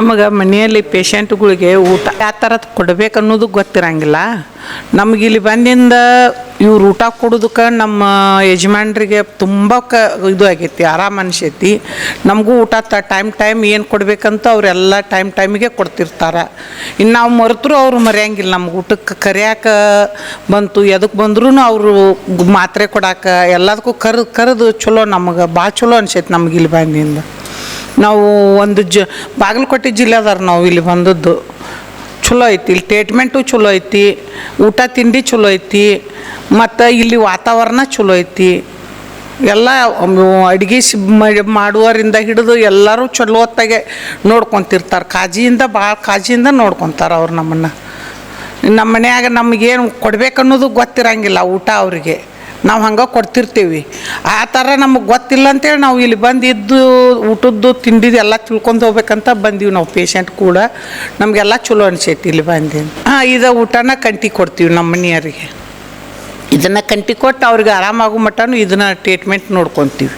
ನಮಗೆ ಮನೆಯಲ್ಲಿ ಪೇಷಂಟ್ಗಳಿಗೆ ಊಟ ಯಾವ ಥರ ಕೊಡಬೇಕು ಅನ್ನೋದು ಗೊತ್ತಿರಂಗಿಲ್ಲ. ನಮ್ಗೆ ಇಲ್ಲಿ ಬಂದಿಂದ ಇವ್ರು ಊಟ ಕೊಡೋದಕ್ಕೆ ನಮ್ಮ ಯಜಮಾನ್ರಿಗೆ ತುಂಬ ಕ ಇದು ಆಗೈತಿ, ಆರಾಮ ಅನಿಸೈತಿ. ನಮಗೂ ಊಟ ತ ಟೈಮ್ ಟೈಮ್ ಏನು ಕೊಡಬೇಕಂತ ಅವರೆಲ್ಲ ಟೈಮ್ ಟೈಮಿಗೆ ಕೊಡ್ತಿರ್ತಾರೆ. ಇನ್ನು ನಾವು ಮರೆತರೂ ಅವ್ರು ಮರೆಯಂಗಿಲ್ಲ ನಮ್ಗೆ ಊಟಕ್ಕೆ ಕರಿಯಾಕ ಬಂತು ಎದಕ್ಕೆ ಬಂದ್ರೂ ಅವರು ಮಾತ್ರೆ ಕೊಡಾಕ ಎಲ್ಲದಕ್ಕೂ ಕರೆದು ಕರೆದು ಚಲೋ ನಮಗೆ ಭಾಳ ಚಲೋ ಅನ್ಸೈತಿ ನಮ್ಗೆ ಇಲ್ಲಿ ಬಂದಿಂದ. ನಾವು ಒಂದು ಜ, ಬಾಗಲಕೋಟೆ ಜಿಲ್ಲೆದಾರ ನಾವು ಇಲ್ಲಿ ಬಂದದ್ದು. ಚಲೋ ಐತಿ, ಇಲ್ಲಿ ಟ್ರೀಟ್ಮೆಂಟು ಚಲೋ ಐತಿ, ಊಟ ತಿಂಡಿ ಚಲೋ ಐತಿ, ಮತ್ತು ಇಲ್ಲಿ ವಾತಾವರಣ ಚಲೋ ಐತಿ. ಎಲ್ಲ ಅಡುಗೆ ಮಾಡುವರಿಂದ ಹಿಡಿದು ಎಲ್ಲರೂ ಚಲೋ ಹೊತ್ತಾಗೆ ನೋಡ್ಕೊತಿರ್ತಾರೆ. ಕಾಜಿಯಿಂದ ಭಾಳ ಕಾಜಿಯಿಂದ ನೋಡ್ಕೊತಾರೆ ಅವ್ರು ನಮ್ಮನ್ನು. ನಮ್ಮ ಮನ್ಯಾಗ ನಮಗೇನು ಕೊಡಬೇಕನ್ನೋದು ಗೊತ್ತಿರಂಗಿಲ್ಲ ಊಟ ಅವರಿಗೆ. ನಾವು ಹಂಗೆ ಕೊಡ್ತಿರ್ತೀವಿ. ಆ ಥರ ನಮಗೆ ಗೊತ್ತಿಲ್ಲ ಅಂತೇಳಿ ನಾವು ಇಲ್ಲಿ ಬಂದಿದ್ದು, ಊಟದ್ದು ತಿಂಡಿದ್ದು ಎಲ್ಲ ತಿಳ್ಕೊಂಡು ಹೋಗ್ಬೇಕಂತ ಬಂದೀವಿ ನಾವು ಪೇಷಂಟ್ ಕೂಡ. ನಮಗೆಲ್ಲ ಚಲೋ ಅನಿಸೈತಿ ಇಲ್ಲಿ ಬಂದು ಹಾಂ, ಇದು ಊಟನ ಕಂಟಿ ಕೊಡ್ತೀವಿ ನಮ್ಮ ಮನೆಯವರಿಗೆ. ಇದನ್ನು ಕಂಟಿ ಕೊಟ್ಟು ಅವ್ರಿಗೆ ಆರಾಮಾಗೋ ಮಟ್ಟನೂ ಇದನ್ನು ಟ್ರೀಟ್ಮೆಂಟ್ ನೋಡ್ಕೊತೀವಿ.